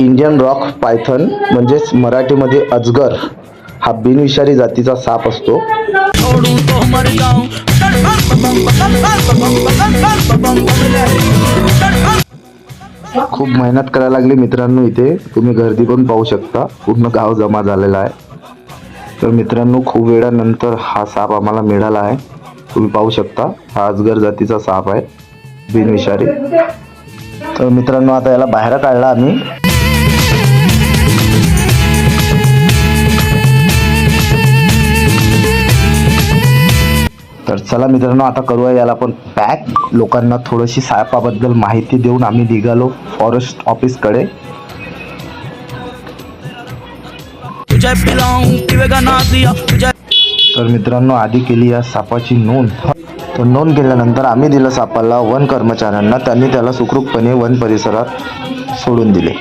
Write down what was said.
Indian rock Python म्हणजेच मराठीमध्ये अजगर हा बिनविषारी जातीचा साप असतो. खूप मेहनत करायला लागली मित्रांनो इथे. तुम्ही गर्दी पण पाहू शकता. पूर्ण गाव जमा झालेला आहे. तर मित्रांनो खूप वेळानंतर हा साप आम्हाला मिळाला आहे. तुम्ही पाहू शकता हा अजगर जातीचा साप आहे. बिनविषारी. तर मित्रांनो आता याला बाहेर काढला आम्ही. तर चला मित्रांनो आता करूया याला आपण पॅक लोकांना थोडीशी सापाबद्दल माहिती देऊन आम्ही निघालो फॉरेस्ट ऑफिसकडे तर मित्रांनो आधी केली या सापाची नोंद. तर नोंद केल्यानंतर आम्ही दिलं सापाला वन कर्मचाऱ्यांना. त्यांनी त्याला सुखरूपपणे वन परिसरात सोडून दिले.